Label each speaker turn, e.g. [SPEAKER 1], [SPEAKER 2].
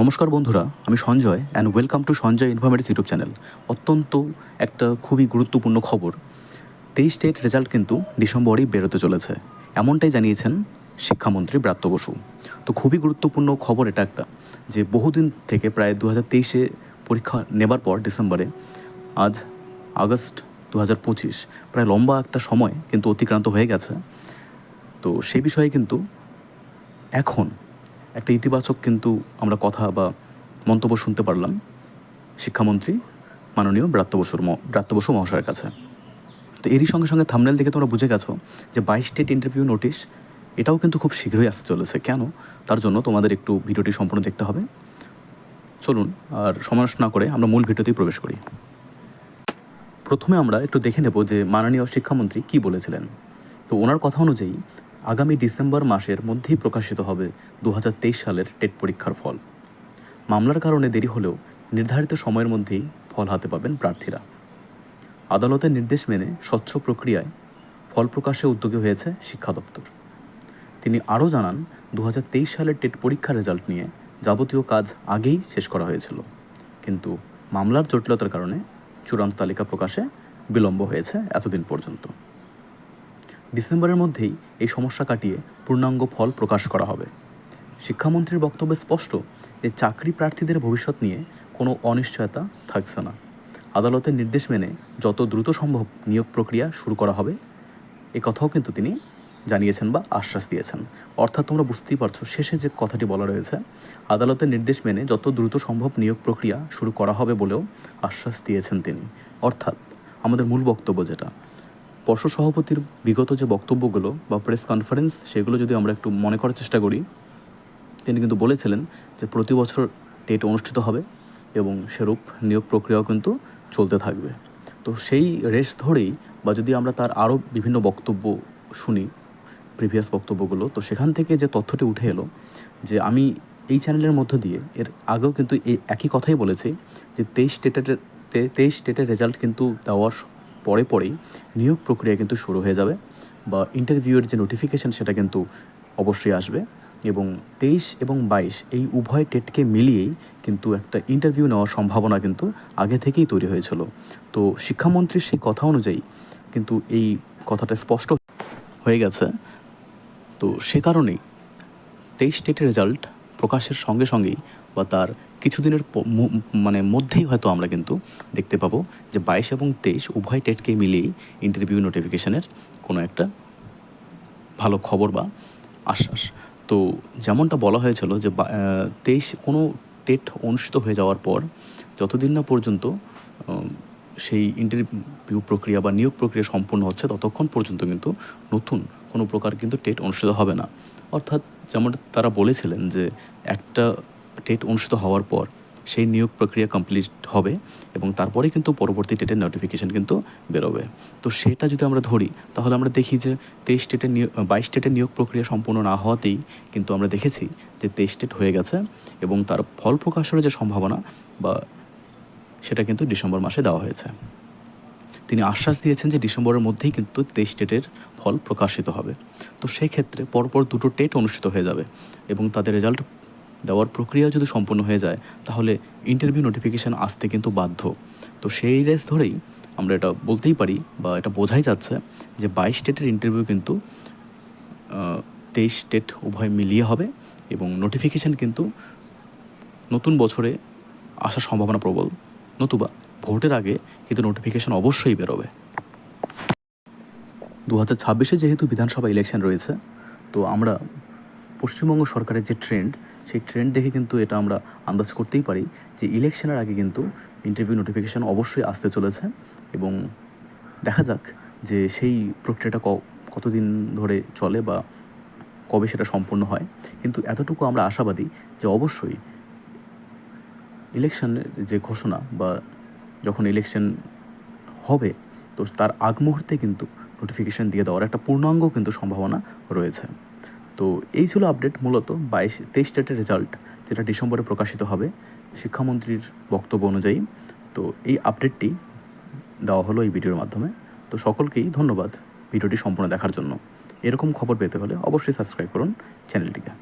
[SPEAKER 1] নমস্কার বন্ধুরা, আমি Sanjay and welcome to Sanjay informative YouTube channel. অত্যন্ত একটা খুবই গুরুত্বপূর্ণ খবর। তেইশ স্টেট রেজাল্ট কিন্তু ডিসেম্বরেই বেরোতে চলেছে। এমনটাই জানিয়েছেন শিক্ষামন্ত্রী ব্রাত্য বসু। তো খুবই গুরুত্বপূর্ণ খবর এটা একটা, যে বহুদিন থেকে প্রায় দু হাজার তেইশে পরীক্ষা নেবার পর ডিসেম্বরে, আজ আগস্ট দু হাজার পঁচিশ, প্রায় লম্বা একটা সময় কিন্তু অতিক্রান্ত হয়ে গেছে। তো সেই বিষয়ে কিন্তু এখন একটা ইতিবাচক কিন্তু আমরা কথা বা মন্তব্য শুনতে পারলাম। শিক্ষামন্ত্রী মাননীয় ব্রাত্য বসুর ব্রাত্য বসু মহাশয়ের কাছে। তো এরই সঙ্গে সঙ্গে থামনেল দেখে তোমরা বুঝে গেছো যে বাইশ স্টেট ইন্টারভিউ নোটিশ এটাও কিন্তু খুব শীঘ্রই আসতে চলেছে। কেন? তার জন্য তোমাদের একটু ভিডিওটি সম্পূর্ণ দেখতে হবে। চলুন, আর নষ্ট না করে আমরা মূল ভিডিওতেই প্রবেশ করি। প্রথমে আমরা একটু দেখে নেব যে মাননীয় শিক্ষামন্ত্রী কি বলেছিলেন। তো ওনার কথা অনুযায়ী আগামী ডিসেম্বর মাসের মধ্যেই প্রকাশিত হবে দু হাজার তেইশ সালের টেট পরীক্ষার ফল। মামলার কারণে দেরি হলেও নির্ধারিত সময়ের মধ্যেই ফল হাতে পাবেন প্রার্থীরা। আদালতের নির্দেশ মেনে স্বচ্ছ প্রক্রিয়ায় ফল প্রকাশে উদ্যোগী হয়েছে শিক্ষা দপ্তর। তিনি আরও জানান দু হাজার তেইশ সালের টেট পরীক্ষার রেজাল্ট নিয়ে যাবতীয় কাজ আগেই শেষ করা হয়েছিল। কিন্তু মামলার জটিলতার কারণে চূড়ান্ত তালিকা প্রকাশে বিলম্ব হয়েছে এতদিন পর্যন্ত। ডিসেম্বরের মধ্যেই এই সমস্যা কাটিয়ে পূর্ণাঙ্গ ফল প্রকাশ করা হবে। শিক্ষামন্ত্রীর বক্তব্যে স্পষ্ট যে চাকরি প্রার্থীদের ভবিষ্যৎ নিয়ে কোনো অনিশ্চয়তা থাকছে না। আদালতের নির্দেশ মেনে যত দ্রুত সম্ভব নিয়োগ প্রক্রিয়া শুরু করা হবে। এ কথাও কিন্তু তিনি জানিয়েছেন বা আশ্বাস দিয়েছেন। অর্থাৎ তোমরা বুঝতেই পারছ, শেষে যে কথাটি বলা রয়েছে, আদালতের নির্দেশ মেনে যত দ্রুত সম্ভব নিয়োগ প্রক্রিয়া শুরু করা হবে বলেও আশ্বাস দিয়েছেন তিনি। অর্থাৎ আমাদের মূল বক্তব্য যেটা পর্ষদ সভাপতির বিগত যে বক্তব্যগুলো বা প্রেস কনফারেন্স সেগুলো যদি আমরা একটু মনে করার চেষ্টা করি, তিনি কিন্তু বলেছিলেন যে প্রতি বছর টেট অনুষ্ঠিত হবে এবং সেরূপ নিয়োগ প্রক্রিয়াও কিন্তু চলতে থাকবে। তো সেই রেস ধরেই বা যদি আমরা তার আরও বিভিন্ন বক্তব্য শুনি প্রিভিয়াস বক্তব্যগুলো, তো সেখান থেকে যে তথ্যটি উঠে এলো যে আমি এই চ্যানেলের মধ্য দিয়ে, এর আগেও কিন্তু এই একই কথাই বলেছি যে তেইশ স্টেটের তেইশ স্টেটের রেজাল্ট কিন্তু দেওয়ার পরে পরেই নিয়োগ প্রক্রিয়া কিন্তু শুরু হয়ে যাবে বা ইন্টারভিউয়ের যে নোটিফিকেশান সেটা কিন্তু অবশ্যই আসবে এবং তেইশ এবং বাইশ এই উভয় টেটকে মিলিয়েই কিন্তু একটা ইন্টারভিউ নেওয়ার সম্ভাবনা কিন্তু আগে থেকেই তৈরি হয়েছিল। তো শিক্ষামন্ত্রীর সেই কথা অনুযায়ী কিন্তু এই কথাটা স্পষ্ট হয়ে গেছে। তো সে কারণেই তেইশ টেটের রেজাল্ট প্রকাশের সঙ্গে সঙ্গেই বা তার কিছুদিনের মানে মধ্যেই হয়তো আমরা কিন্তু দেখতে পাবো যে বাইশ এবং তেইশ উভয় টেটকে মিলিয়েই ইন্টারভিউ নোটিফিকেশনের কোনো একটা ভালো খবর বা আশ্বাস। তো যেমনটা বলা হয়েছিল যে তেইশ কোনো টেট অনুষ্ঠিত হয়ে যাওয়ার পর যতদিন না পর্যন্ত সেই ইন্টারভিউ প্রক্রিয়া বা নিয়োগ প্রক্রিয়া সম্পূর্ণ হচ্ছে, ততক্ষণ পর্যন্ত কিন্তু নতুন কোনো প্রকার কিন্তু টেট অনুষ্ঠিত হবে না। অর্থাৎ যেমন তারা বলেছিলেন যে একটা টেট অনুষ্ঠিত হওয়ার পর সেই নিয়োগ প্রক্রিয়া কমপ্লিট হবে এবং তারপরে কিন্তু পরবর্তী টেটের নোটিফিকেশন কিন্তু বেরোবে। তো সেটা যদি আমরা ধরি, তাহলে আমরা দেখি যে তেইশ স্টেটের নিয়োগ, বাইশ স্টেটের নিয়োগ প্রক্রিয়া সম্পূর্ণ না হওয়াতেই কিন্তু আমরা দেখেছি যে তেইশ স্টেট হয়ে গেছে এবং তার ফল প্রকাশের যে সম্ভাবনা বা সেটা কিন্তু ডিসেম্বর মাসে দেওয়া হয়েছে। তিনি আশ্বাস দিয়েছেন যে ডিসেম্বরের মধ্যেই কিন্তু তেইশ টেটের ফল প্রকাশিত হবে। তো সেই ক্ষেত্রে পরপর দুটো টেট অনুষ্ঠিত হয়ে যাবে এবং তাদের রেজাল্ট দেওয়ার প্রক্রিয়া যদি সম্পূর্ণ হয়ে যায়, তাহলে ইন্টারভিউ নোটিফিকেশান আসতে কিন্তু বাধ্য। তো সেই রেস ধরেই আমরা এটা বলতেই পারি বা এটা বোঝাই যাচ্ছে যে বাইশ স্টেটের ইন্টারভিউ কিন্তু তেইশ স্টেট উভয় মিলিয়ে হবে এবং নোটিফিকেশান কিন্তু নতুন বছরে আসার সম্ভাবনা প্রবল। নতুবা ভোটের আগে কিন্তু নোটিফিকেশন অবশ্যই বেরোবে। দু হাজার ছাব্বিশে যেহেতু বিধানসভা ইলেকশন রয়েছে, তো আমরা পশ্চিমবঙ্গ সরকারের যে ট্রেন্ড সেই ট্রেন্ড দেখে কিন্তু এটা আমরা আন্দাজ করতেই পারি যে ইলেকশনের আগে কিন্তু ইন্টারভিউ নোটিফিকেশান অবশ্যই আসতে চলেছে এবং দেখা যাক যে সেই প্রক্রিয়াটা কতদিন ধরে চলে বা কবে সেটা সম্পূর্ণ হয়। কিন্তু এতটুকু আমরা আশাবাদী যে অবশ্যই ইলেকশনের যে ঘোষণা বা যখন ইলেকশন হবে, তো তার আগ মুহূর্তে কিন্তু নোটিফিকেশান দিয়ে দেওয়ার একটা পূর্ণাঙ্গ কিন্তু সম্ভাবনা রয়েছে। তো এই ছিল আপডেট মূলত বাইশ, তেইশ স্টেটের রেজাল্ট যেটা ডিসেম্বরে প্রকাশিত হবে, শিক্ষামন্ত্রীর বক্তব্য অনুযায়ী। তো এই আপডেটটি দেওয়া হলো এই ভিডিওর মাধ্যমে। তো সকলকেই ধন্যবাদ ভিডিওটি সম্পূর্ণ দেখার জন্য। এরকম খবর পেতে হলে অবশ্যই সাবস্ক্রাইব করুন চ্যানেলটিকে।